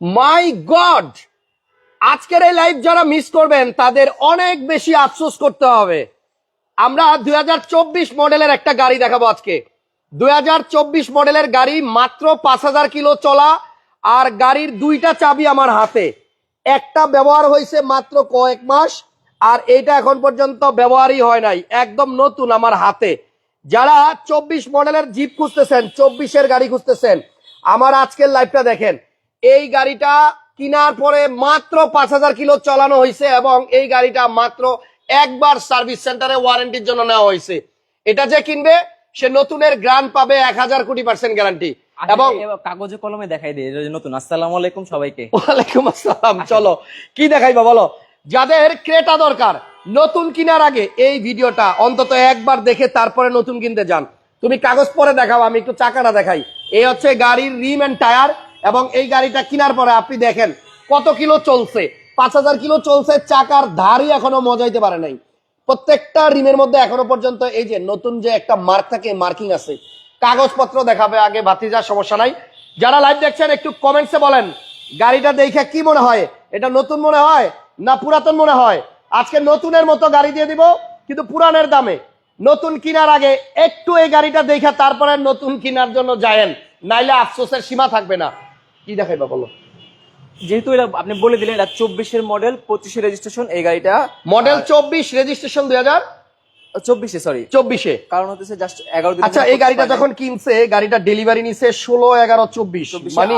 মাই god! আজকের এই live যারা মিস করবেন, তাদের অনেক বেশি আফসোস করতে হবে। আমরা দু হাজার চব্বিশ মডেলের একটা গাড়ি দেখাবো আজকে। দু হাজার চব্বিশ মডেলের গাড়ি মাত্র পাঁচ হাজার কিলো চলা, আর গাড়ির দুইটা চাবি আমার হাতে। একটা ব্যবহার হয়েছে মাত্র কয়েক মাস, আর এইটা এখন পর্যন্ত ব্যবহারই হয় নাই, একদম নতুন আমার হাতে। যারা চব্বিশ মডেলের জিপ খুঁজতেছেন, চব্বিশের গাড়ি খুঁজতেছেন, আমার আজকের লাইভটা দেখেন। এই গাড়িটা কিনার পরে মাত্র পাঁচ হাজার কিলো চালানো হয়েছে এবং এই গাড়িটা মাত্র একবার সার্ভিস সেন্টারে ওয়ারেন্টির জন্য নেওয়া হয়েছে। এটা যে কিনবে সে নতুনের গ্রান্ট পাবে এক হাজার কোটি পার্সেন্ট গ্যারান্টি। এবং এবং কাগজে কলমে দেখাই দিই নতুন। আসসালাম আলাইকুম সবাইকে। ওয়ালাইকুম আসসালাম চলো। কি দেখাইবা বলো? যাদের ক্রেতা দরকার নতুন কেনার আগে এই ভিডিওটা অন্তত একবার দেখে তারপরে নতুন কিনতে যান। তুমি কাগজ পরে দেখাও আমি একটু চাকাটা দেখাই। এই হচ্ছে গাড়ির রিম এন্ড টায়ার এবং এই গাড়িটা কেনার পরে আপনি দেখেন কত কিলো চলছে। পাঁচ হাজার কিলো চলছে, চাকার ধারই এখনও মজাইতে পারে নাই। প্রত্যেকটা রিমের মধ্যে এখনও পর্যন্ত এই যে নতুন যে একটা মার্ক থাকে, মার্কিং আছে, কাগজপত্র দেখাবে আগে ভাতিজার সমস্যা নাই। যারা লাইভ দেখছেন, একটু কমেন্টসে বলেন, গাড়িটা দেখে কি মনে হয়? এটা নতুন মনে হয় না পুরাতন মনে হয়? আজকে নতুনের মতো গাড়ি দিয়ে দিব, কিন্তু পুরানের দামে। নতুন কেনার আগে একটু এই গাড়িটা দেখে তারপরে নতুন কিনার জন্য যায়েন। নাইলে আফসোসের সীমা থাকবে না। কি দেখাইবা বলো? যেহেতু এটা আপনি বলে দিলেন এটা চব্বিশের মডেল পঁচিশের রেজিস্ট্রেশন এই গাড়িটা মডেল চব্বিশ রেজিস্ট্রেশন দুই হাজার? চব্বিশে সরি চব্বিশে। কারণ হচ্ছে জাস্ট এগারো দিন আচ্ছা এই গাড়িটা যখন কিনছে গাড়িটা ডেলিভারি নিছে ষোলো এগারো চব্বিশ। 24 মানে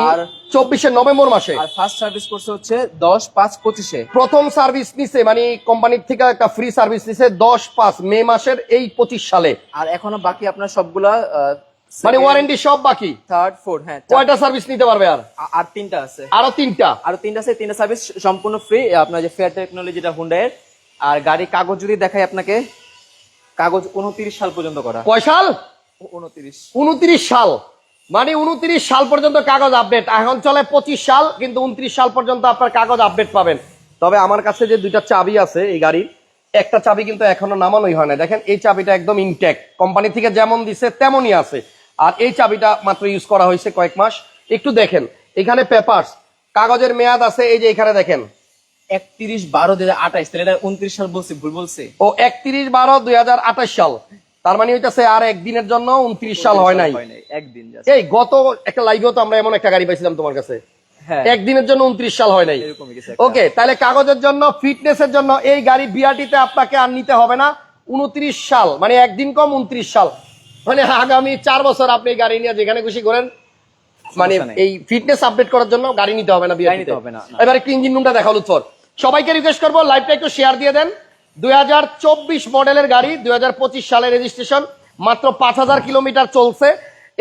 চব্বিশে নভেম্বর মাসে। আর ফার্স্ট সার্ভিস করছে হচ্ছে দশ পাঁচ পঁচিশে। প্রথম সার্ভিস নিছে মানে কোম্পানির থেকে একটা ফ্রি সার্ভিস নিছে দশ পাঁচ মে মাসের এই পঁচিশ সালে। আর এখনও বাকি আপনার সবগুলা মানে ওয়ারেন্টি সব বাকি? থার্ড ফোর্থ হ্যাঁ কয়টা সার্ভিস নিতে পারবে আর? আর তিনটা আছে। আরও তিনটা? আরও তিনটা আছে তিনটা সার্ভিস সম্পূর্ণ ফ্রি আপনার যে ফেয়ার টেকনোলজিটা হুন্ডাইয়ের আর গাড়ি কাগজ যদি দেখাই আপনাকে কাগজ উনত্রিশ সাল পর্যন্ত করা। কয় সাল? উনত্রিশ। উনত্রিশ সাল। মানে উনত্রিশ সাল পর্যন্ত কাগজ আপডেট এখন চলে পঁচিশ সাল কিন্তু উনত্রিশ সাল পর্যন্ত আপনার কাগজ আপডেট পাবেন। তবে আমার কাছে যে দুইটা চাবি আছে এই গাড়ির একটা চাবি কিন্তু এখনও নামানোই হয় না। দেখেন এই চাবিটা একদম ইনটেক কোম্পানি থেকে যেমন দিছে তেমনই আছে। আর এই চাবিটা মাত্র ইউজ করা হয়েছে কয়েক মাস। একটু দেখেন এখানে পেপারস কাগজের মেয়াদ আছে এই যে এখানে দেখেন। একত্রিশ বারো দুই হাজার আঠাইশ তাহলে এটা উনত্রিশ সাল বলছি ভুল বলছি? ও একত্রিশ বারো দুই সাল। তার মানে হইতেছে আর একদিনের জন্য উনত্রিশ সাল হয় নাই। একদিন এই গত একটা লাইভেও তো আমরা এমন একটা গাড়ি পাইছিলাম তোমার কাছে। হ্যাঁ। একদিনের জন্য উনত্রিশ সাল হয় নাই। ওকে তাহলে কাগজের জন্য ফিটনেসের জন্য এই গাড়ি বিআরটিতে আপনাকে আর নিতে হবে না। উনত্রিশ সাল মানে একদিন কম উনত্রিশ সাল। মানে আগামী চার বছর আপনি গাড়ি নিয়ে যেখানে খুশি করেন মানে এই ফিটনেস আপডেট করার জন্য গাড়ি নিতে হবে না বিআরটিতে নিতে হবে না। এবার একটু ইঞ্জিন রুমটা দেখাও লুৎফর। সবাইকে রিকোয়েস্ট করব লাইভটা একটু শেয়ার দিয়ে দেন। দুই হাজার চব্বিশ মডেলের গাড়ি দুই হাজার পঁচিশ সালের রেজিস্ট্রেশন মাত্র পাঁচ হাজার কিলোমিটার চলছে।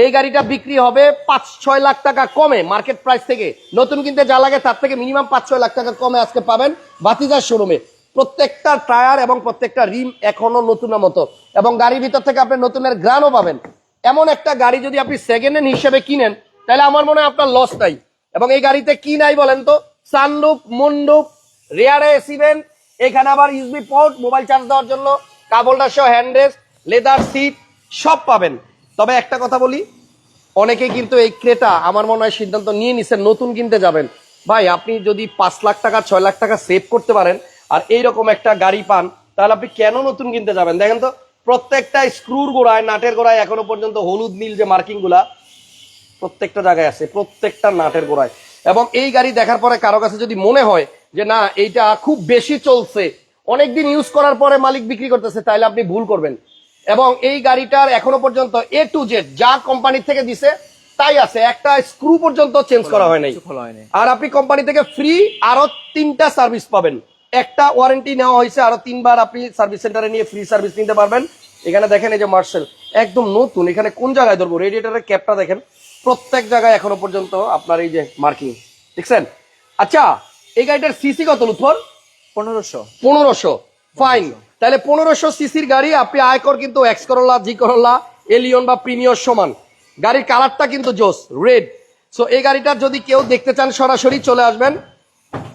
এই গাড়িটা বিক্রি হবে পাঁচ ছয় লাখ টাকা কমে মার্কেট প্রাইস থেকে। নতুন কিনতে যা লাগে তার থেকে মিনিমাম পাঁচ ছয় লাখ টাকা কমে আজকে পাবেন বাতিজার শোরুমে প্রত্যেকটা টায়ার এবং প্রত্যেকটা রিম এখনও নতুনের মতো। এবং গাড়ির ভিতর থেকে আপনি নতুনের গ্রানও পাবেন। এমন একটা গাড়ি যদি আপনি সেকেন্ড হ্যান্ড হিসেবে কিনেন, তাহলে আমার মনে হয় আপনার লস নাই। এবং এই গাড়িতে কি নাই বলেন তো? সানরুফ মুন্ডুপ রেয়ারে এসিভেন্ট এখানে আবার ইউসবি পোর্ট মোবাইল চার্জ দেওয়ার জন্য কাবলটার সহ হ্যান্ডরেস্ট লেদার সিট সব পাবেন। তবে একটা কথা বলি অনেকে কিন্তু এই ক্রেতা, আমার মনে হয় সিদ্ধান্ত নিয়ে নিছে নতুন কিনতে যাবেন। ভাই, আপনি যদি পাঁচ লাখ টাকা, ছয় লাখ টাকা সেভ করতে পারেন আর এইরকম একটা গাড়ি পান তাহলে আপনি কেন নতুন কিনতে যাবেন? দেখেন তো প্রত্যেকটা স্ক্রুর গোড়ায় নাটের গোড়ায় এখনও পর্যন্ত হলুদ নীল যে মার্কিংগুলা প্রত্যেকটা জায়গায় আছে প্রত্যেকটা নাটের গোড়ায়। এবং এই গাড়ি দেখার পরে কারও কাছে যদি মনে হয় যে না এইটা খুব বেশি চলছে অনেকদিন ইউজ করার পরে মালিক বিক্রি করতেছে তাহলে আপনি ভুল করবেন। এবং এই গাড়িটার এখনও পর্যন্ত এ টু জেড যা কোম্পানি থেকে দিছে তাই আছে। একটা স্ক্রু পর্যন্ত চেঞ্জ করা হয় নাই হয়নি আর আপনি কোম্পানি থেকে ফ্রি আরও তিনটা সার্ভিস পাবেন। একটা ওয়ারেন্টি নেওয়া হয়েছে আরও তিনবার আপনি সার্ভিস সেন্টারে নিয়ে ফ্রি সার্ভিস নিতে পারবেন। এখানে দেখেন এই যে মার্শাল একদম নতুন। এখানে কোন জায়গায় ধরবো? রেডিয়েটারের ক্যাপটা দেখেন। প্রত্যেক জায়গায় এখনও পর্যন্ত আপনার এই যে মার্কিং দেখছেন? আচ্ছা এই গাড়িটার সিসি কত লুৎফর? পনেরোশো। পনেরোশো। ফাইন তাহলে পনেরোশো সিসির গাড়ি আপনি আয়কর কিন্তু X Corolla G Corolla Allion বা প্রিমিয়র সমান। গাড়ির কালারটা কিন্তু জোস রেড সো এই গাড়িটা যদি কেউ দেখতে চান সরাসরি চলে আসবেন।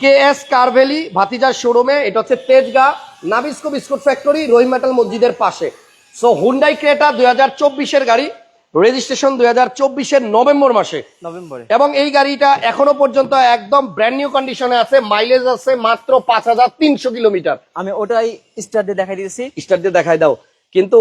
কে এস কারভেলি ভাতিজার শোরুমে এটা হচ্ছে Tejgaon Nabisco biscuit factory Rahim metal মসজিদের পাশে। সো হুন্ডাই ক্রেটা দুই হাজার চব্বিশের গাড়ি রেজিস্ট্রেশন দুই হাজার চব্বিশের নভেম্বর মাসে। নভেম্বরে। এবং এই গাড়িটা এখনও পর্যন্ত একদম ব্র্যান্ড নিউ কন্ডিশনে আছে মাইলেজ আছে মাত্র পাঁচ হাজার তিনশো কিলোমিটার। আমি ওটাই স্টার দিয়ে দেখাই দিয়েছি স্টার দিয়ে দেখাই দাও। কিন্তু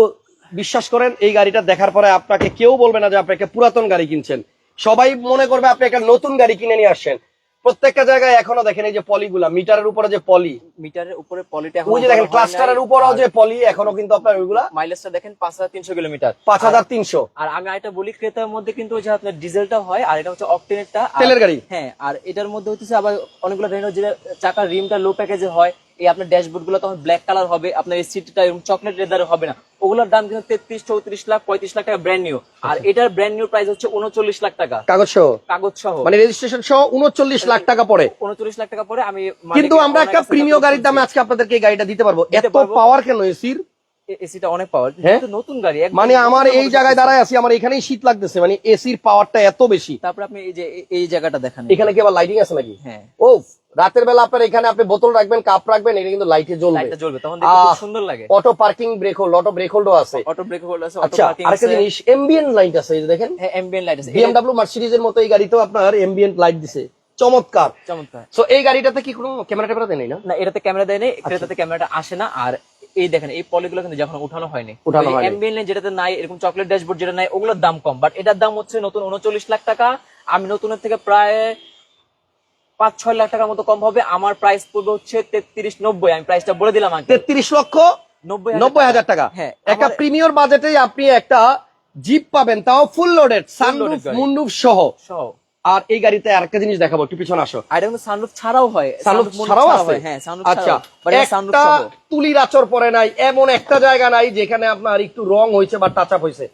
বিশ্বাস করেন এই গাড়িটা দেখার পরে আপনাকে কেউ বলবে না যে আপনি একটা পুরাতন গাড়ি কিনছেন। সবাই মনে করবে আপনি একটা নতুন গাড়ি কিনে নিয়ে আসছেন। প্রত্যেকটা জায়গায় এখনও দেখেন এই যে পলিগুলা মিটারের উপরে যে পলি। মিটারের উপরে পলিটা ওই যে দেখেন ক্লাস্টারের উপরেও যে পলি এখনও কিন্তু আপনার ওইগুলা মাইলেজটা দেখেন পাঁচ হাজার তিনশো কিলোমিটার। পাঁচ হাজার তিনশো। আর আমি এটা বলি ক্রেতার মধ্যে কিন্তু যে আপনার ডিজেলটা হয় আর এটা হচ্ছে অকটেনেরটা। তেলের গাড়ি। হ্যাঁ আর এটার মধ্যে হচ্ছে আবার অনেকগুলো রেনো যে চাকার রিমটা লো প্যাকেজে হয় এই আপনার ড্যাশবোর্ডগুলো তখন ব্ল্যাক কালার হবে আপনার এই সিটটা এরকম চকলেট লেদারে হবে না। ওগুলোর দাম কিন্তু তেত্রিশ চৌত্রিশ লাখ পঁয়ত্রিশ লাখ টাকা ব্র্যান্ড নিউ আর এটার ব্র্যান্ড নিউ প্রাইস হচ্ছে উনচল্লিশ লাখ টাকা। কাগজ সহ কাগজ সহ মানে রেজিস্ট্রেশন সহ উনচল্লিশ লাখ টাকা পড়ে। উনচল্লিশ লাখ টাকা পরে আমি কিন্তু আমরা একটা প্রিমিয় গাড়ির দামে আজকে আপনাদেরকে এই গাড়িটা দিতে পারব। এত পাওয়ার কেন এসির এসিটা অনেক পাওয়ার হ্যাঁ? নতুন গাড়ি মানে আমার এই জায়গায় দাঁড়ায় আছি আমার এখানেই শীত লাগতেছে মানে এসির পাওয়ারটা এত বেশি। তারপরে আপনি এই যে এই- এই জায়গাটা দেখেন এখানে কি আবার লাইটিং আছে নাকি? হ্যাঁ। ও রাতের বেলা আপনার এখানে আপনি বোতল রাখবেন কাপ রাখবেন এটা কিন্তু লাইটে জ্বলবে। জ্বলবে তখন দেখতে খুব সুন্দর লাগে। Auto parking brake hold auto brake হোল্ডও আছে। অটো ব্রেক হোল্ড আছে অটো আচ্ছা আরেকটা জিনিস এমবিএন লাইট আছে এই যে দেখেন। হ্যাঁ অ্যাম্বিয়েন্ট লাইট আছে। বিএমডব্লিউ মার্সিডিজের মতো এই গাড়িতেও আপনার এমবিএন লাইট দিছে। চমৎকার। চমৎকার। সো এই গাড়িটাতে কি কোনো ক্যামেরা ট্যামেরা দেয় নাই না? না এটাতে ক্যামেরা দেয় নেই আচ্ছা। এটাতে ক্যামেরাটা আসে না। আর এই দেখেন এই পলিগুলো কিন্তু যখন উঠানো হয়নি লাইট যেটাতে নাই এরকম চকলেট ড্যাশবোর্ড যেটা নাই ওগুলোর দাম কম। বাট এটার দাম হচ্ছে নতুন উনচল্লিশ লাখ টাকা। আমি নতুনের থেকে প্রায় পাঁচ ছয় লাখ টাকার মতো কম হবে। আমার প্রাইস পড়বে হচ্ছে তেত্রিশ নব্বই আমি প্রাইসটা বলে দিলাম তেত্রিশ লক্ষ নব্বই হাজার টাকা। হ্যাঁ একটা প্রিমিয়র বাজেটে আপনি একটা জিপ পাবেন তাও ফুল লোডেড সানরুফ মুন্ডুফ সহ। সহ। আর এই গাড়িতে আরেকটা জিনিস দেখাবো একটু পিছনে আসো। আর এটা কিন্তু সানরুফ ছাড়াও হয়। সানরুফ ছাড়াও আছে? হ্যাঁ। সানরুফ আচ্ছা সানরুফ একটা তুলির আচর পরে নাই এমন একটা জায়গা নাই যেখানে আপনার একটু রং হয়েছে বা টাচ আপ হয়েছে।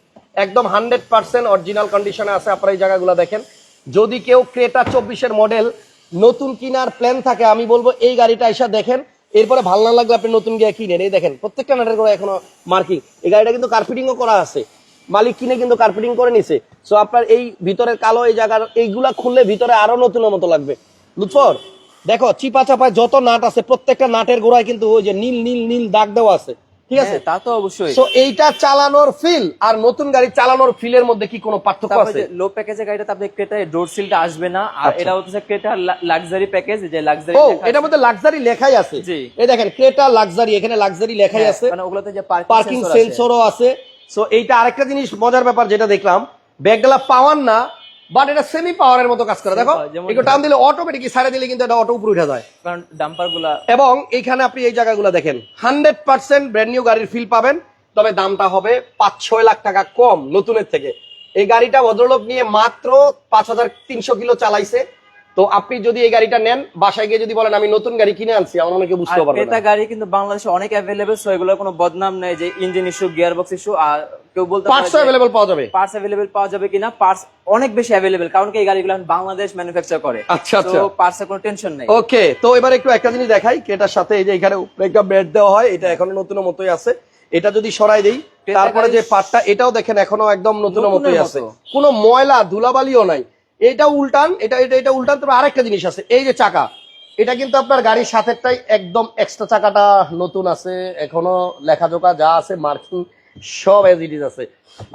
একদম হান্ড্রেড পার্সেন্ট অরিজিনাল কন্ডিশনে আছে আপনারা এই জায়গাগুলো দেখেন। যদি কেউ ক্রেটা চব্বিশের মডেল নতুন কিনার প্ল্যান থাকে, আমি বলব এই গাড়িটা এসে দেখেন। এরপরে ভালো না লাগলে আপনি নতুন গিয়ে কিনেন। এই দেখেন, প্রত্যেকটা নাটের করে এখনও মার্কিং এই গাড়িটা কিন্তু কার্পেটিংও করা আছে। মালিক কিনে কিন্তু কার্পেটিং করে নিছে। সো আপনার এই ভিতরের কালো এই জায়গার, এইগুলা খুললে ভিতরে আরও নতুনের মতো লাগবে। লুৎফর, দেখো চিপা চাপায় যত নাট আছে, প্রত্যেকটা নাটের গোড়ায় কিন্তু ওই যে নীল নীল নীল দাগ দেওয়া আছে। ঠিক আছে? হ্যাঁ, তা তো অবশ্যই। সো এইটা চালানোর ফিল আর নতুন গাড়ি চালানোর ফিলের মধ্যে কি কোনো পার্থক্য আছে? লো প্যাকেজের গাড়িটা আপনি ক্রেটা ডোর সিলটা আসবে না। আর আচ্ছা। এটা হচ্ছে ক্রেটা লাক্সারি প্যাকেজ যে লাক্সারি ও এটার মধ্যে লাক্সারি লেখাই আছে। এই দেখেন ক্রেটা লাক্সারি এখানে লাক্সারি লেখাই আছে। মানে ওগুলোতে যে পার্কিং সেন্সরও আছে। সো এইটা আরেকটা জিনিস মজার ব্যাপার যেটা দেখলাম ব্যাগগুলা পাওয়ার না বাট এটা সেমি পাওয়ারের মতো কাজ করে দেখো। একটু টান দিলে অটোমেটিক সারা দিলে কিন্তু এটা অটো উপরে উঠে যায়। কারণ ডাম্পার এবং এইখানে আপনি এই জায়গাগুলো দেখেন হান্ড্রেড পার্সেন্ট ব্র্যান্ড নিউ গাড়ির ফিল পাবেন তবে দামটা হবে পাঁচ ছয় লাখ টাকা কম নতুনের থেকে। এই গাড়িটা ভদ্রলোক নিয়ে মাত্র পাঁচ হাজার তিনশো কিলো চালাইছে। তো আপনি যদি এই গাড়িটা নেন বাসায় গিয়ে যদি বলেন আমি নতুন গাড়ি কিনে আনছি আমার অনেকে বুঝতে পারবে ক্রেতা না গাড়ি কিন্তু বাংলাদেশে অনেক অ্যাভেলেবেল সো এগুলোর কোনো বদনাম নেই যে engine issue gear box issue আর কেউ বলতে পাঁচশো অ্যাভেলেবল পাওয়া যাবে। পার্টস অ্যাভেলেবেল পাওয়া যাবে কিনা পার্টস অনেক বেশি অ্যাভেলেবেল কারণ কি এই গাড়িগুলো বাংলাদেশ ম্যানুফ্যাকচার করে। আচ্ছা, আচ্ছা। তো পার্টসের কোনো টেনশন নেই। ওকে তো এবার একটু একটা জিনিস দেখাই এটার সাথে এই যে এখানে একটা বেড দেওয়া হয় এটা এখনও নতুনের মতোই আছে। এটা যদি সরাই দেই তারপরে যে পার্টটা এটাও দেখেন এখনও একদম নতুনের মতোই আছে। কোনো ময়লা ধুলাবালিও নাই। এটা উল্টান এটা এটা এটা উল্টান তবে আরেকটা জিনিস আছে এই যে চাকা এটা কিন্তু আপনার গাড়ির সাথেরটাই একদম এক্সট্রা চাকাটা নতুন আছে এখনও লেখাজোকা যা আছে মার্কিং সব এজ ইট ইজ আছে।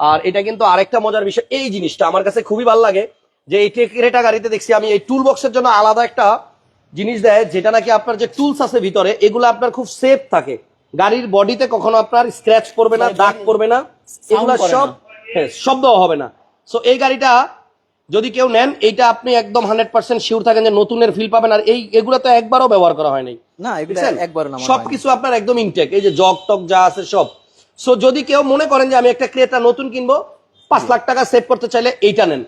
আর এটা কিন্তু আরেকটা মজার বিষয় এই জিনিসটা আমার কাছে খুবই ভালো লাগে যে এই টেকরেটা গাড়িতে দেখছি আমি এই টুল বক্সের জন্য আলাদা একটা জিনিস দেয় যেটা নাকি আপনার যে টুলস আছে ভিতরে এগুলো আপনার খুব সেফ থাকে। গাড়ির বডিতে কখনো আপনার স্ক্র্যাচ পড়বে না দাগ পড়বে না এগুলো সব। হ্যাঁ শব্দ হবে না। সো এই গাড়িটা যদি কেউ নেন এইটা আপনি একদম হান্ড্রেড পার্সেন্ট শিওর থাকেন যে নতুনের ফিল পাবেন আর এই এগুলো তো একবারও ব্যবহার করা হয়নি না একবার সবকিছু আপনার একদম ইনটেক এই যে জগ টক যা আছে সব। সো যদি কেউ মনে করেন যে আমি একটা ক্রেতা নতুন কিনবো পাঁচ লাখ টাকা সেভ করতে চাইলে এইটা নেন।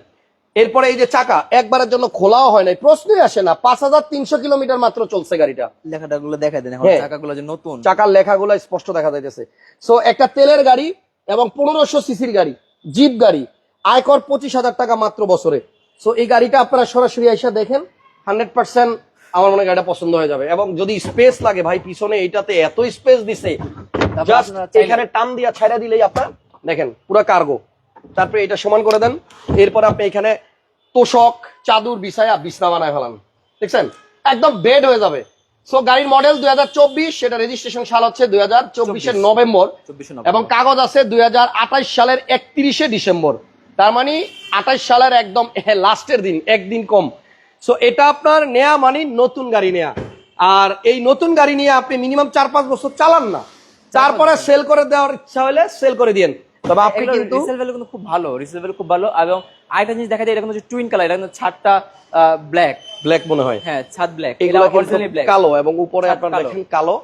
এরপরে এই যে চাকা একবারের জন্য খোলাও হয় নাই। প্রশ্নই আসে না পাঁচ হাজার তিনশো কিলোমিটার মাত্র চলছে গাড়িটা। লেখাটা গুলো দেখা দেন হ্যাঁ। চাকাগুলো যে নতুন। চাকার লেখাগুলো স্পষ্ট দেখা যাইতেছে। সো একটা তেলের গাড়ি এবং পনেরোশো সিসির গাড়ি জিপ গাড়ি। আয়কর পঁচিশ হাজার টাকা মাত্র বছরে। সো এই গাড়িটা আপনারা সরাসরি এসে দেখেন হান্ড্রেড পার্সেন্ট আমার মনে গাড়িটা পছন্দ হয়ে যাবে। এবং যদি স্পেস লাগে ভাই পিছনে এইটাতে এত স্পেস দিছে জাস্ট এখানে টান দিয়া ছাইড়া দিলেই আপনার দেখেন পুরো কার্গো তারপরে এটা সমান করে দেন এরপর আপনি এখানে তোষক চাদুর বিছায়া বিছনা বানায় ফেলান। দেখছেন? একদম বেড হয়ে যাবে। সো গাড়ির মডেল দুই হাজার চব্বিশ সেটা রেজিস্ট্রেশন সাল হচ্ছে দুই হাজার চব্বিশের নভেম্বর। এবং কাগজ আছে দুই হাজার আঠাইশ সালের একত্রিশে ডিসেম্বর। তার মানে আঠাশ সালের একদম লাস্টের দিন একদিন কম। সো এটা আপনার নেয়া মানে নতুন গাড়ি নেয়া। আর এই নতুন গাড়ি নিয়ে আপনি মিনিমাম চার পাঁচ বছর চালান না। তারপরে সেল করে দেওয়ার ইচ্ছা হলে সেল করে দিন তবে আপনি কিন্তু রিসেল ভ্যালু কিন্তু খুব ভালো রিসেল ভ্যালু খুব ভালো এবং আরেকটা জিনিস দেখা যায় এটা কিন্তু টুইন কালার এটা কিন্তু ছাদটা ব্ল্যাক ব্ল্যাক মনে হয়। হ্যাঁ ছাদ ব্ল্যাক এটা অরিজিনালি ব্ল্যাক কালো এবং উপরে আপনার কালো। দেখেন কালো।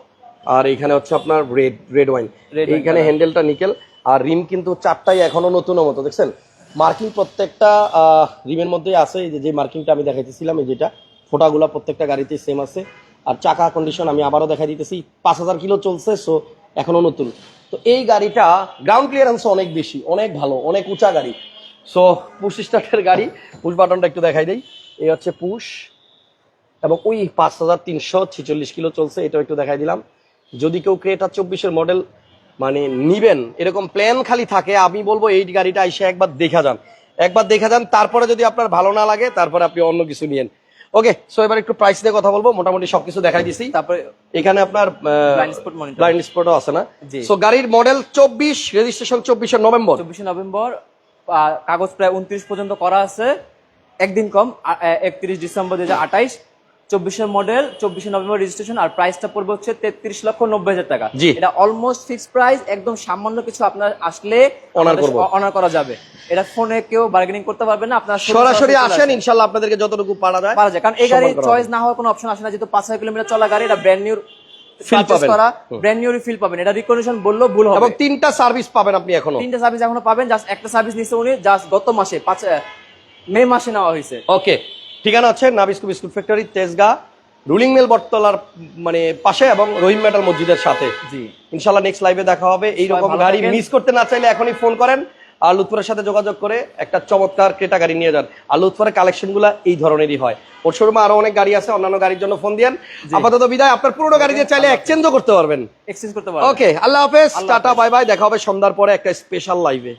আর এখানে হচ্ছে আপনার রেড রেড ওয়াইন এইখানে হ্যান্ডেলটা নিকেল আর রিম কিন্তু চারটাই এখনও নতুন মতো দেখছেন? মার্কিং প্রত্যেকটা রিমের মধ্যে আছে যে মার্কিংটা আমি দেখাইতেছিলাম, এই যেটা, ফোটাগুলা প্রত্যেকটা গাড়িতে সেম আছে। আর চাকা কন্ডিশন আমি আবারও দেখা দিতেছি, পাঁচ হাজার কিলো চলছে সো এখনও নতুন। তো এই গাড়িটা গ্রাউন্ড ক্লিয়ারেন্স অনেক বেশি, অনেক ভালো, অনেক উঁচা গাড়ি। সো পুশ স্টার্টের গাড়ি পুশ বাটনটা একটু দেখাই দেই। এই হচ্ছে পুশ এবং ওই পাঁচ হাজার তিনশো ছেচল্লিশ কিলো চলছে, এটাও একটু দেখাই দিলাম। যদি কেউ ক্রেটা চব্বিশের মডেল মানে নিবেন এরকম প্ল্যান খালি থাকে আমি বলব এই গাড়িটা এসে একবার দেখা যান। একবার দেখা যান তারপরে যদি আপনার ভালো না লাগে তারপরে আপনি অন্য কিছু নিয়েন। ওকে সো এবার একটু প্রাইস দিয়ে কথা বলব মোটামুটি সবকিছু দেখাই দিছি। তারপরে এখানে আপনার। ব্লাইন্ড স্পটও আছে না? সো গাড়ির মডেল চব্বিশ রেজিস্ট্রেশন চব্বিশের নভেম্বর। চব্বিশে নভেম্বর কাগজ প্রায় উনত্রিশ পর্যন্ত করা আছে। একদিন কম একত্রিশ ডিসেম্বর দুই হাজার আঠাইশ। চব্বিশের মডেল চব্বিশে নভেম্বর রেজিস্ট্রেশন আর প্রাইসটা পড়বে হচ্ছে তেত্রিশ লক্ষ নব্বই হাজার টাকা। এটা অলমোস্ট ফিক্স প্রাইস একদম সামান্য কিছু আপনার আসলে অনার করা যাবে। এটা ফোনে কেউ বার্গেনিং করতে পারবে না আপনার সরাসরি আসেন ইনশাল্লাহ আপনাদেরকে যতটুকু পারা যায় পারা যায়। কারণ এই গাড়ি চয়েস না হওয়ার কোনো অপশন আসে না যেহেতু পাঁচ হাজার কিলোমিটার চলা গাড়ি এটা ব্র্যান্ড নিউ Feel পাবেন। করা ব্র্যান্ড নিউ ফিল পাবেন। এটা রিকন্ডিশন বললেও ভুল হবে। এবং তিনটা সার্ভিস পাবেন আপনি এখনও। তিনটা সার্ভিস এখনও পাবেন জাস্ট একটা সার্ভিস নিচ্ছে উনি জাস্ট গত মাসে পাঁচ মে মাসে নেওয়া হয়েছে। ওকে ঠিকানা হচ্ছে Nabisco biscuit factory Tejgaon rolling mill বটতলার মানে পাশে এবং রহিম মেটাল মসজিদের সাথে। জি। ইনশাল্লাহ নেক্সট লাইভে দেখা হবে। এইরকম গাড়ি। মিস করতে না চাইলে এখনই ফোন করেন আর লুৎফরের সাথে যোগাযোগ করে একটা চমৎকার ক্রেটা গাড়ি নিয়ে যান। আর লুৎফরের কালেকশন এই ধরনেরই হয়। ওর শোরুমে আরও অনেক গাড়ি আছে অন্যান্য গাড়ির জন্য ফোন দিয়েন। আপাতত বিদায়। আপনার পুরোনো গাড়ি দিয়ে চাইলে এক্সচেঞ্জও করতে পারবেন। এক্সচেঞ্জ করতে পারবেন। ওকে আল্লাহ হাফেজ। টাটা বাই বাই দেখা হবে সন্ধ্যার পরে একটা স্পেশাল লাইভে